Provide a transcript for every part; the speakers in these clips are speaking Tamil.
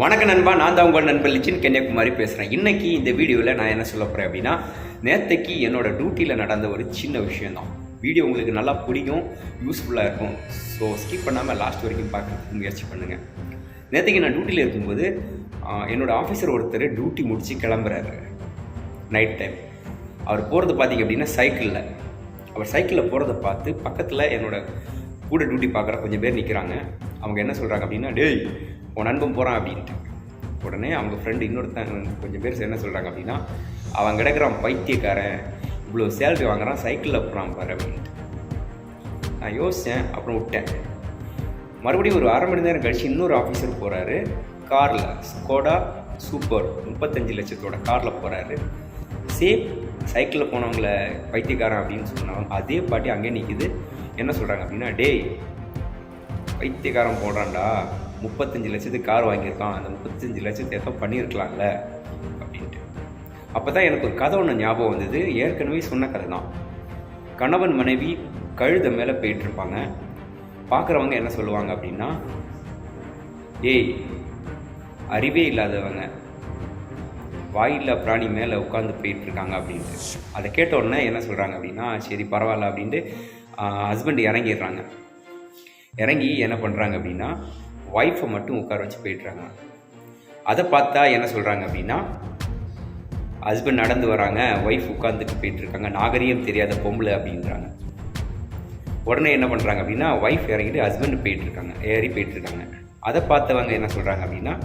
வணக்க நண்பா நான் தான் உங்கள் நண்பன் லிச்சின் கன்னியாகுமரி பேசுகிறேன் இன்னைக்கு இந்த வீடியோவில் நான் என்ன சொல்ல போகிறேன் அப்படின்னா நேத்தைக்கு என்னோடய டியூட்டியில் நடந்த ஒரு சின்ன விஷயந்தான் வீடியோ உங்களுக்கு நல்லா பிடிக்கும் யூஸ்ஃபுல்லாக இருக்கும். ஸோ ஸ்கிப் பண்ணாமல் லாஸ்ட் வரைக்கும் பார்க்க முயற்சி பண்ணுங்கள் நேற்றுக்கு நான் டியூட்டியில் இருக்கும்போது என்னோடய ஆஃபீஸர் ஒருத்தர் டியூட்டி முடித்து கிளம்புறாரு. நைட் டைம் அவர் போகிறது பார்த்தீங்க அப்படின்னா சைக்கிளில் அவர் சைக்கிளில் போகிறத பார்த்து பக்கத்தில் என்னோடய கூட டியூட்டி பார்க்குற கொஞ்சம் பேர் நிற்கிறாங்க அவங்க என்ன சொல்கிறாங்க அப்படின்னா டேய் உன் நண்பன் போகிறான் அப்படின்ட்டு. உடனே அவங்க ஃப்ரெண்டு இன்னொருத்தங்க கொஞ்சம் பேர் என்ன சொல்கிறாங்க அப்படின்னா அவன் கிடக்குறான் பைத்தியக்காரன். இவ்வளோ சேலரி வாங்குறான் சைக்கிளில் போகிறான் பாரு அப்படின்ட்டு. நான் யோசித்தேன் அப்புறம் விட்டேன். மறுபடியும் ஒரு அரை மணி நேரம் கழிச்சு இன்னொரு ஆஃபீஸர் போகிறாரு காரில் ஸ்கோடா சூப்பர் முப்பத்தஞ்சு லட்சத்தோட காரில் போகிறாரு சேம் சைக்கிளில் போனவங்கள பைத்தியக்காரன் அப்படின்னு சொன்னாங்க அதே பாட்டி அங்கே நிற்கிது என்ன சொல்கிறாங்க அப்படின்னா டேய் பைத்தியக்காரன் போடுறான்டா. முப்பத்தஞ்சு லட்சத்துக்கு கார் வாங்கியிருக்கான். அந்த முப்பத்தஞ்சு லட்சத்தை ஏதோ பண்ணியிருக்கலாம்ல அப்படின்ட்டு. அப்போ தான் எனக்கு ஒரு கதை ஒன்று ஞாபகம் வந்தது. ஏற்கனவே சொன்ன கதை தான். கணவன் மனைவி கழுத மேலே போயிட்டுருப்பாங்க பார்க்குறவங்க என்ன சொல்லுவாங்க அப்படின்னா ஏய் அறிவே இல்லாதவங்க வாயில்லா பிராணி மேலே உட்காந்து போயிட்டுருக்காங்க அப்படின்ட்டு. அதை கேட்ட உடனே என்ன சொல்கிறாங்க அப்படின்னா சரி பரவாயில்ல அப்படின்ட்டு ஹஸ்பண்ட் இறங்கிடுறாங்க. இறங்கி என்ன பண்ணுறாங்க அப்படின்னா ஒய்ஃபை மட்டும் உட்கார வச்சு போயிட்டுறாங்க அதை பார்த்தா என்ன சொல்கிறாங்க அப்படின்னா ஹஸ்பண்ட் நடந்து வராங்க ஒய்ஃப் உட்காந்துட்டு போயிட்டுருக்காங்க நாகரீகம் நாகரிகம் தெரியாத பொம்பளை அப்படின்றாங்க. உடனே என்ன பண்ணுறாங்க அப்படின்னா ஒய்ஃப் இறங்கிட்டு ஹஸ்பண்ட் போயிட்டுருக்காங்க ஏறி போயிட்டுருக்காங்க. அதை பார்த்தவங்க என்ன சொல்கிறாங்க அப்படின்னா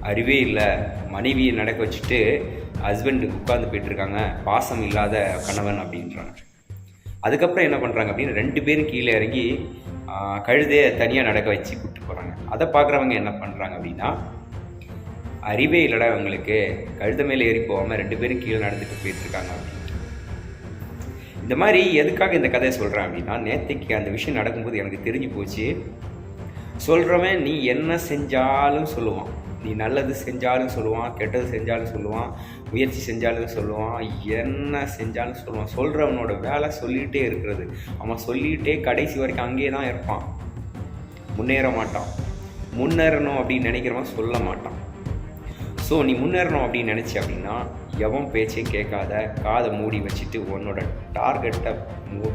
அறிவே இல்லை மனைவியை நடக்க வச்சுட்டு ஹஸ்பண்டுக்கு உட்காந்து போயிட்டு இருக்காங்க பாசம் இல்லாத கணவன் அப்படின்றாங்க. அதுக்கப்புறம் என்ன பண்ணுறாங்க அப்படின்னு ரெண்டு பேரும் கீழே இறங்கி கழுதையை தனியாக நடக்க வச்சு கூப்பிட்டு போகிறாங்க அதை பார்க்குறவங்க என்ன பண்ணுறாங்க அப்படின்னா அறிவே இல்லைடா இவங்களுக்கு கழுத மேலே ஏறி போகாமல் ரெண்டு பேரும் கீழே நடந்துட்டு போயிட்டுருக்காங்க இந்த மாதிரி எதுக்காக இந்த கதையை சொல்கிறேன் அப்படின்னா நேற்றுக்கு அந்த விஷயம் நடக்கும்போது எனக்கு தெரிஞ்சு போச்சு. சொல்கிறவன் நீ என்ன செஞ்சாலும் சொல்லுவான். நீ நல்லது செஞ்சாலும் சொல்லுவான் கெட்டது செஞ்சாலும் சொல்லுவான் முயற்சி செஞ்சாலும் சொல்லுவான் என்ன செஞ்சாலும் சொல்லுவான். சொல்கிறவனோட வேலை சொல்லிகிட்டே இருக்கிறது. அவன் சொல்லிகிட்டே கடைசி வரைக்கும் அங்கேயே தான் இருப்பான். முன்னேற மாட்டான். முன்னேறணும் அப்படின்னு நினைக்கிறவன் சொல்ல மாட்டான். ஸோ நீ முன்னேறணும் அப்படின்னு நினச்சி அப்படின்னா எவன் பேச்சையும் கேட்காத காதை மூடி வச்சுட்டு உன்னோட டார்கெட்டை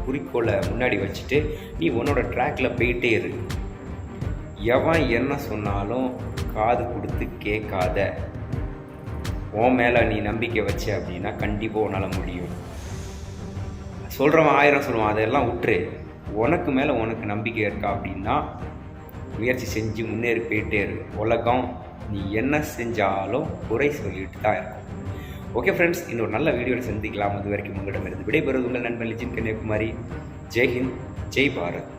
குறிக்கோளை முன்னாடி வச்சுட்டு நீ உன்னோட ட்ராக்ல போயிட்டே இரு. எவன் என்ன சொன்னாலும் காது கொடுத்து கேட்காத. உன் மேலே நீ நம்பிக்கை வச்ச அப்படின்னா கண்டிப்பாக உன்னால் முடியும். சொல்கிறவன் ஆயிரம் சொல்லுவான் அதெல்லாம் விட்டுரு உனக்கு மேலே உனக்கு நம்பிக்கை இருக்கா அப்படின்னா முயற்சி செஞ்சு முன்னேறி போயிட்டே இரு. உலகம் நீ என்ன செஞ்சாலும் குறை சொல்லிட்டு தான் இருக்கும். ஓகே ஃப்ரெண்ட்ஸ் இன்னொரு நல்ல வீடியோவில் சந்திக்கலாம். அது வரைக்கும் உங்களிடமிருந்து விடைபெறுவது உங்கள் நண்பன் லிஜின் கன்னியாகுமரி. ஜெய்ஹிந்த் ஜெய் பாரத்.